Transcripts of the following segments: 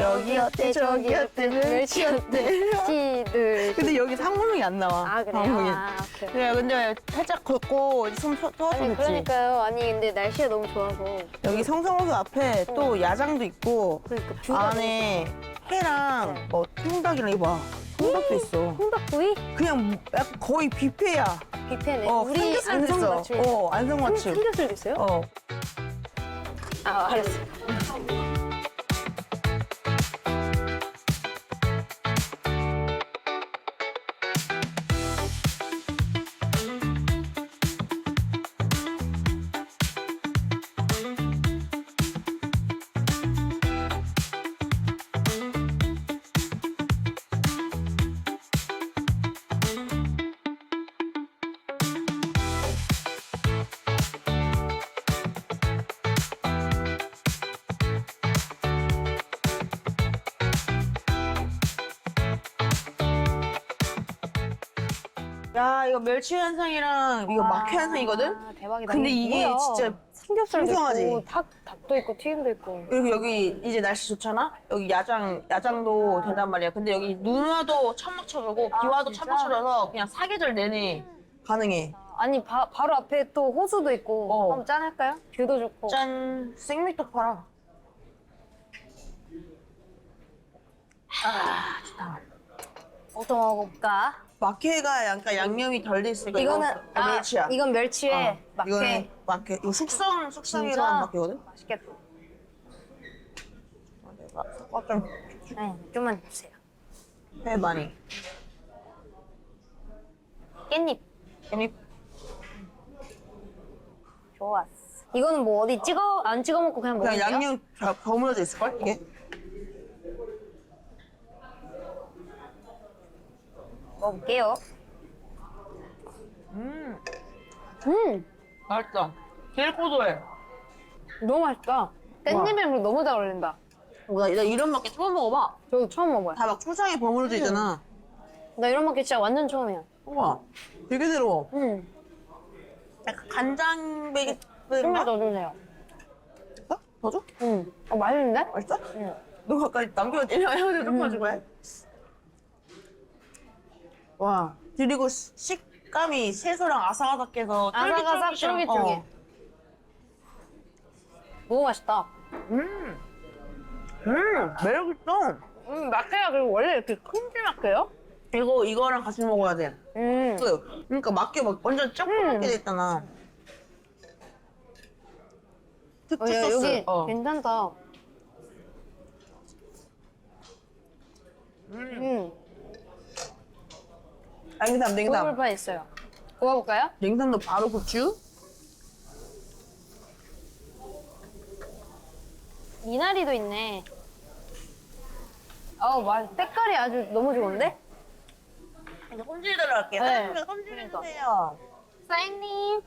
여기 어때 저기 어때 멸치 어때 티들. 근데 여기 상호명이 안 나와 아 그래요? 상호명이. 아 오케이. 그래 근데 살짝 걷고 숨 터- 터서 아니 됐지 그러니까요. 아니 근데 날씨가 너무 좋아서. 여기 성성호수 앞에 또 야장도 있고 그러니까 뷰가 안에 회랑 네. 뭐 통닭이랑 이거 봐 통닭도 있어 너무- 홍닭구이? 그냥 약간 거의 뷔페야 뷔페네. 어 우리 삼겹살 안성 됐어 맞춤. 어 안성맞춤 삼겹살도 있어요? 어 아 알았어. 야 이거 멸치 현상이랑 이거 막회 현상이거든 아, 대박이다. 근데 이게 뭐야? 진짜 삼겹살도 풍성하지? 있고 닭 닭도 있고 튀김도 있고. 그리고 여기 이제 날씨 좋잖아? 여기 야장, 야장도 된단 말이야. 근데 여기 눈 와도 천막 쳐주고, 비 와도 진짜? 천막 쳐줘서 그냥 사계절 내내 가능해. 아니 바, 바로 앞에 또 호수도 있고 어. 한번 짠 할까요? 뷰도 좋고. 짠, 생맥도 팔아. 아, 좋다. 어떤 거 먹어볼까? 마케가 약간 양념이 덜 돼 있으니까 이거는 이거 아, 멸치야. 이건 멸치에 어, 막회. 이거는 마케. 이거 숙성, 숙성이라는 진짜? 마케거든? 맛있겠다. 내가 섞어 좀 네, 좀만 주세요. 해 많이. 깻잎 괜히 좋았어. 이거는 뭐 어디 찍어 안 찍어 먹고 그냥 그냥 먹을게요. 양념 다 버무려져 있을 걸? 이게? 먹을게요. 음, 음, 맛있다. 제일 고소해. 너무 맛있다. 깻잎이랑 너무 잘 어울린다. 어, 나, 나 이런 마케 처음 먹어봐. 저도 처음 먹어요. 다 막 초장에 버무려져 있잖아. 나 이런 먹기 진짜 완전 처음이야. 우와, 되게 새로워. 음, 약간 간장 베이글 좀만 맛? 더 주세요. 어? 더 줘? 음, 어 맛있는데? 맛있어? 응. 너 아까 남겨놓지? 형한테 조금만 주고 해. 와, 그리고 시- 식감이 채소랑 아삭아삭해서 아삭아삭, 쫄깃쫄깃. 쫄깃쫄깃. 어. 너무 맛있다. 음, 음, 매력 있어. 음, 마케가 그리고 원래 이렇게 큰지 마케요? 이거, 이거랑 같이 먹어야 돼. 음, 그, 그러니까 맞게 막 완전 조그맣게 돼 있잖아. 특수 어, 야, 소스. 여기 어. 괜찮다. 음, 냉삼, 냉삼. 구워볼판 있어요. 구워볼까요? 냉삼도 바로 고추. 미나리도 있네. 어우, 맛, 색깔이 아주 너무 좋은데? 이제 손질 들어갈게요. 네. 사장님들 손질 그러니까. 해주세요. 사장님.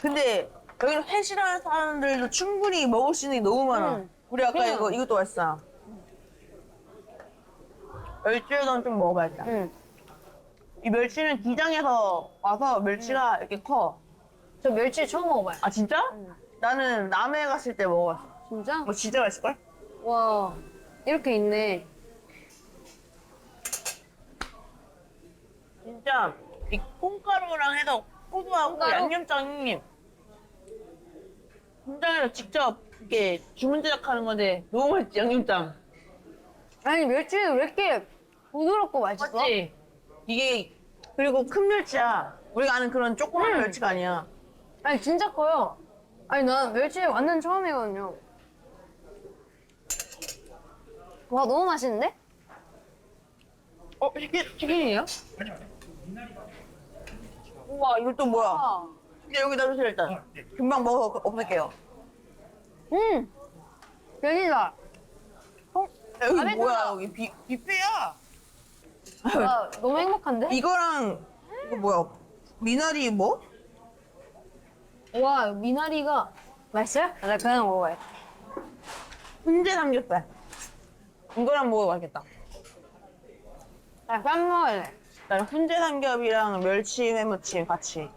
근데 여기는 회 싫어하는 사람들도 충분히 먹을 수 있는 게 너무 많아. 음. 우리 아까 그냥. 이거 이것도 맛있어. 멸치우동 좀 먹어봐야겠다. 응. 이 멸치는 기장에서 와서 음. 멸치가 이렇게 커. 저 멸치 처음 먹어봐요. 아 진짜? 나는 남해 갔을 때 먹어봤어. 진짜? 뭐 진짜 맛있을걸? 와, 이렇게 있네. 진짜 이 콩가루랑 해서 고소하고 콩가루? 양념장이 공장에서 직접 이렇게 주문 제작하는 건데 너무 맛있지 양념장. 아니, 멸치는 왜 이렇게 부드럽고 맛있어? 맞지? 이게 그리고 큰 멸치야. 우리가 아는 그런 조그만 음. 멸치가 아니야. 아니, 진짜 커요. 아니, 난 멸치 완전 처음이거든요. 와, 너무 맛있는데? 어 치킨 치킨이에요? 우와 이거 또 뭐야? 아. 이제 여기 놔주세요 일단. 금방 먹어 없앨게요. 음! 여기다. 어? 여기 마음에 뭐야. 여기 비 뷔페야? 와, 너무 행복한데? 이거랑 이거 뭐야? 미나리 뭐? 와, 미나리가 맛있어요? 나 그냥 먹어요. 훈제 삼겹살. 이거랑 먹어봐야겠다. 나쌈 먹을래. 나는 훈제 삼겹이랑 멸치 회무침 같이.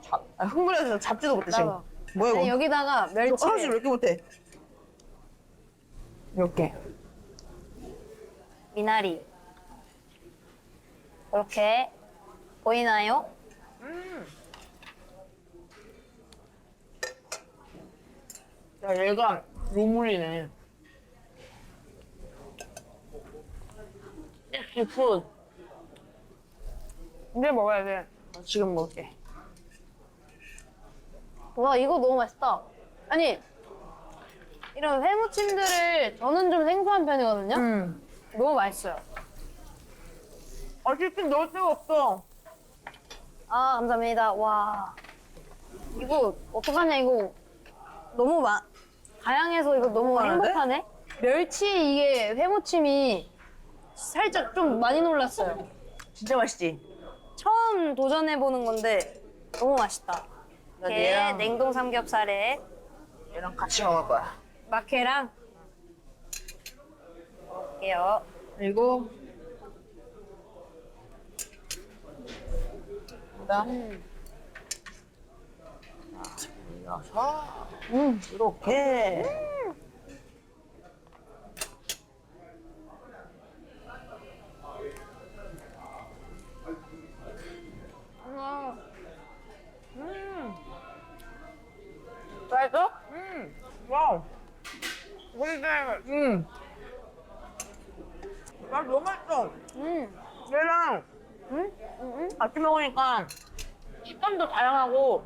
자, 아, 흥분해서 잡지도 못해 지금. 나도. 뭐야 이거? 아니, 여기다가 멸치. 하나씩 왜 이렇게 못해? 이렇게. 미나리. 이렇게 보이나요? 야, 얘가 루물이네. 섹시푸드. 이제 먹어야 돼. 나 지금 먹을게. 와 이거 너무 맛있다. 아니 이런 회무침들을 저는 좀 생소한 편이거든요. 음. 너무 맛있어요. 아, 치킨 넣을 데가 없어. 아 감사합니다. 와 이거 어떡하냐 이거 너무 마 다양해서 이거 너무 많은데? 행복하네. 멸치 이게 회무침이 살짝 좀 많이 놀랐어요. 진짜 맛있지? 처음 도전해 보는 건데 너무 맛있다. 나 얘랑, 냉동 삼겹살에 얘랑 같이 먹을 거야. 마케랑 먹을게요. 그리고 그다음 올려서 음. 이렇게 음. 맛있어? 음. 와우. 근데 음. 나 너무 맛있어. 음. 얘랑 음? 음? 같이 먹으니까 식감도 다양하고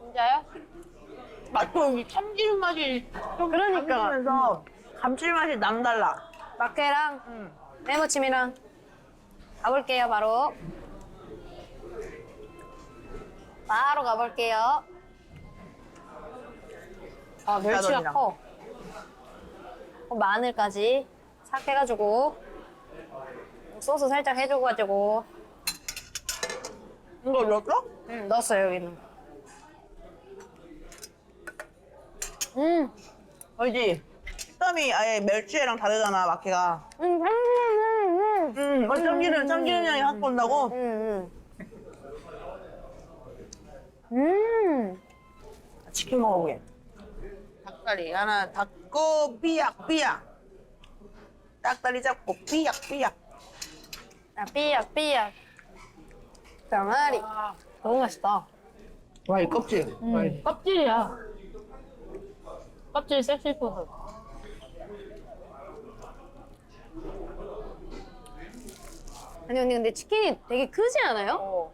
진짜요? 맛도 이 참기름 맛이 좀 그러니까. 감지면서 감칠맛이 남달라. 마케랑 음. 레모침이랑 가볼게요 바로 바로 가볼게요 아 멸치가. 커 어, 마늘까지 싹 해가지고 소스 살짝 해줘가지고 이거 넣었어? 음, 넣었어요 여기는 음, 알지? 식감이 아예 멸치회랑 다르잖아, 마케가. 음, 음, 음, 음. 음, 막 참기름, 참기름 향이 확 본다고? 음, 음. 음. 치킨 먹어보게. 닭다리 하나 닫고 삐약 삐약. 닭다리 잡고 삐약 삐약. 아, 삐약, 삐약. 병아리. 너무 맛있다. 와, 이 껍질. 와, 이- 껍질이야. 껍질 섹시푸드. 아니, 언니, 근데 치킨이 되게 크지 않아요? 어.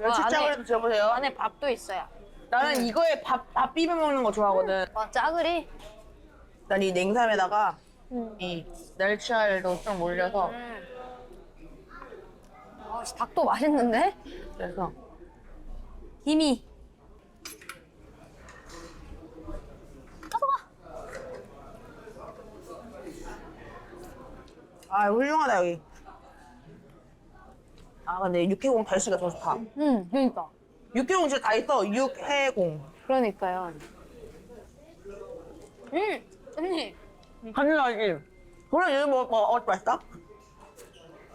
와, 멸치장을 드셔보세요. 안에 밥도 있어요. 나는 이거에 밥, 밥 비벼 먹는 거 좋아하거든. 와, 짜글이. 난 이 냉삼에다가 음. 이 멸치알도 좀 올려서 아, 닭도 맛있는데? 그래서 김이. 아 훌륭하다 여기. 아 근데 육해공 달수가 더 좋다. 응, 그러니까. 육해공 진짜 다 있어. 육해공. 그러니까요. 음, 언니. 간이 나지. 그럼 얘 뭐, 뭐, 어, 맛있다?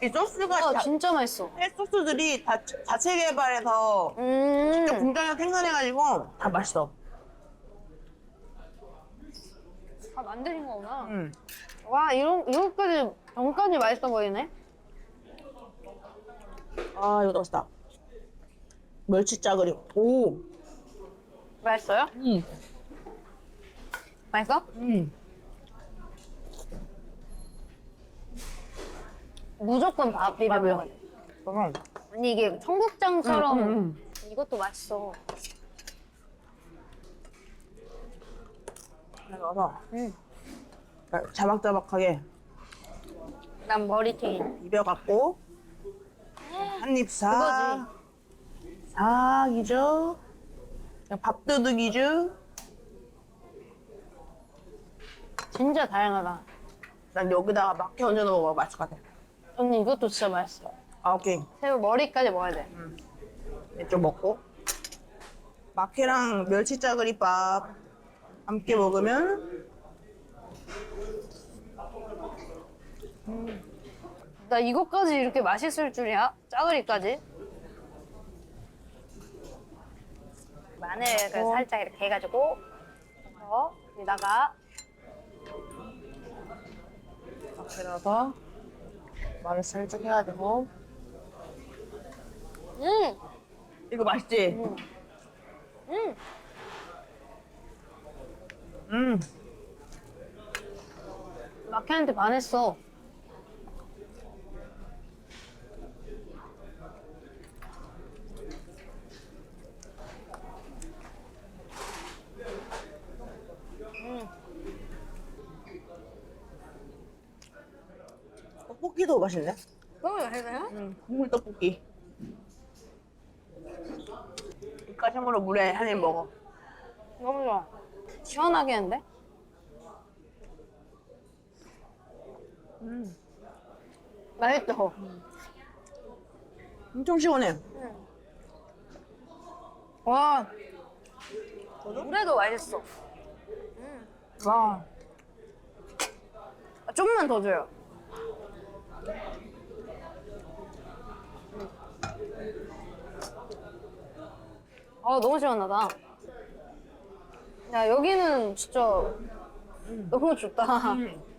이 소스가 어, 자, 진짜 맛있어. 해 소스들이 다 자체 개발해서 음. 공장에서 생산해가지고 다 맛있어. 다 만드신 거구나. 응. 와, 이런, 이것까지, 전까지 맛있어 보이네? 아 이거 맛있다. 멸치 짜그리. 오. 맛있어요? 응. 맛있어? 응. 무조건 밥 비벼. 그럼. 아니, 이게 청국장처럼 응, 응, 이것도 맛있어. 그래서 응. 자박자박하게 난 머리튀김. 비벼갖고 한입 싹. 싹이죠. 그냥 밥도둑이죠. 진짜 다양하다. 난 여기다가 막혀 얹어 먹어 맛있을 것 같아. 언니, 이것도 진짜 맛있어. 아 오케이. 새우 머리까지 먹어야 돼. 좀 먹고 마케랑 멸치 짜그리밥 함께 먹으면 나 이것까지 이렇게 맛있을 줄이야? 짜글이까지? 마늘을 어. 살짝 이렇게 해가지고 어, 여기다가 넣어서 마늘 살짝 해가지고 음! 이거 맛있지? 음! 음. 마키한테 반했어. 떡볶이도 맛있네. 너무 맛있어요? 응, 국물 떡볶이. 입가심으로 물에 한 입 먹어. 너무 좋아. 시원하게 했는데? 음. 맛있죠? 엄청 시원해. 와. 물에도 맛있어. 와. 아, 좀만 더 줘요. 아 너무 시원하다. 야 여기는 진짜 너무 좋다. 음.